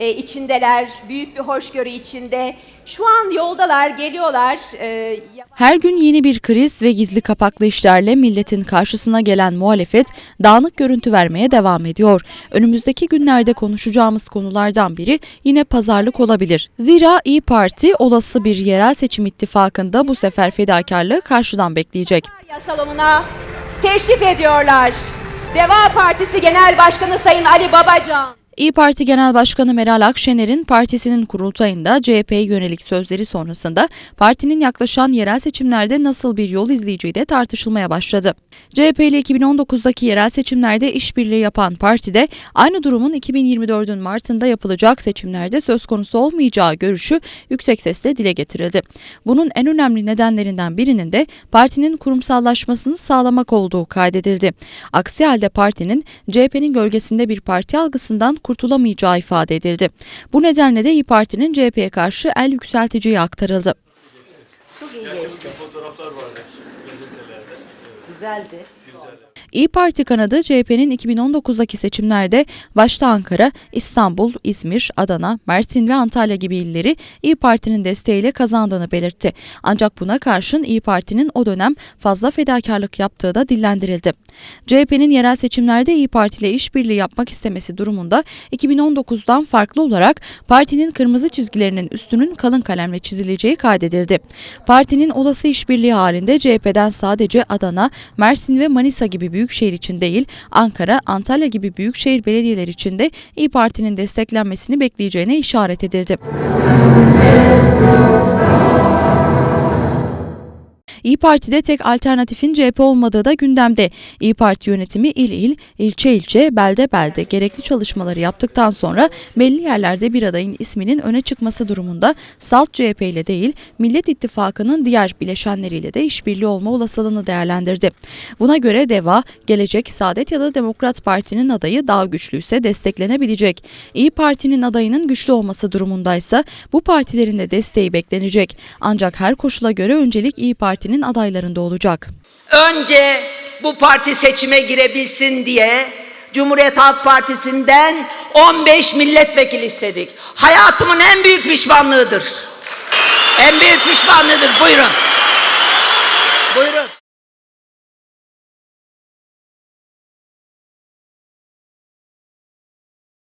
e, içindeler, büyük bir hoşgörü içinde. Şu an yoldalar, geliyorlar. E, Her gün yeni bir kriz ve gizli kapaklı işlerle milletin karşısına gelen muhalefet dağınık görüntü vermeye devam ediyor. Önümüzdeki günlerde konuşacağımız konulardan biri yine pazarlık olabilir. Zira İyi Parti olası bir yerel seçim ittifakında bu sefer fedakarlığı karşıdan bekleyecek. salonuna teşrif ediyorlar. Deva Partisi Genel Başkanı Sayın Ali Babacan. İyi Parti Genel Başkanı Meral Akşener'in partisinin kurultayında CHP'ye yönelik sözleri sonrasında partinin yaklaşan yerel seçimlerde nasıl bir yol izleyeceği de tartışılmaya başladı. CHP ile 2019'daki yerel seçimlerde işbirliği yapan partide aynı durumun 2024'ün Mart'ında yapılacak seçimlerde söz konusu olmayacağı görüşü yüksek sesle dile getirildi. Bunun en önemli nedenlerinden birinin de partinin kurumsallaşmasını sağlamak olduğu kaydedildi. Aksi halde partinin CHP'nin gölgesinde bir parti algısından kurtulamayacağı ifade edildi. Bu nedenle de İyi Parti'nin CHP'ye karşı el yükselteceği aktarıldı. Güzeldi. İyi Parti kanadı CHP'nin 2019'daki seçimlerde başta Ankara, İstanbul, İzmir, Adana, Mersin ve Antalya gibi illeri İyi Parti'nin desteğiyle kazandığını belirtti. Ancak buna karşın İyi Parti'nin o dönem fazla fedakarlık yaptığı da dillendirildi. CHP'nin yerel seçimlerde İyi Parti ile işbirliği yapmak istemesi durumunda 2019'dan farklı olarak partinin kırmızı çizgilerinin üstünün kalın kalemle çizileceği kaydedildi. Partinin olası işbirliği halinde CHP'den sadece Adana, Mersin ve Manisa gibi büyük şehir için değil, Ankara, Antalya gibi büyükşehir belediyeler için de İyi Parti'nin desteklenmesini bekleyeceğine işaret edildi. Parti'de tek alternatifin CHP olmadığı da gündemde. İyi Parti yönetimi il il, ilçe ilçe, belde belde gerekli çalışmaları yaptıktan sonra belli yerlerde bir adayın isminin öne çıkması durumunda Salt CHP ile değil, Millet İttifakı'nın diğer bileşenleriyle de işbirliği olma olasılığını değerlendirdi. Buna göre DEVA, Gelecek, Saadet ya da Demokrat Parti'nin adayı daha güçlüyse desteklenebilecek. İyi Parti'nin adayının güçlü olması durumundaysa bu partilerin de desteği beklenecek. Ancak her koşula göre öncelik İyi Parti'nin adaylarında olacak. Önce bu parti seçime girebilsin diye Cumhuriyet Halk Partisi'nden 15 milletvekili istedik. Hayatımın en büyük pişmanlığıdır. En büyük pişmanlığıdır. Buyurun. Buyurun.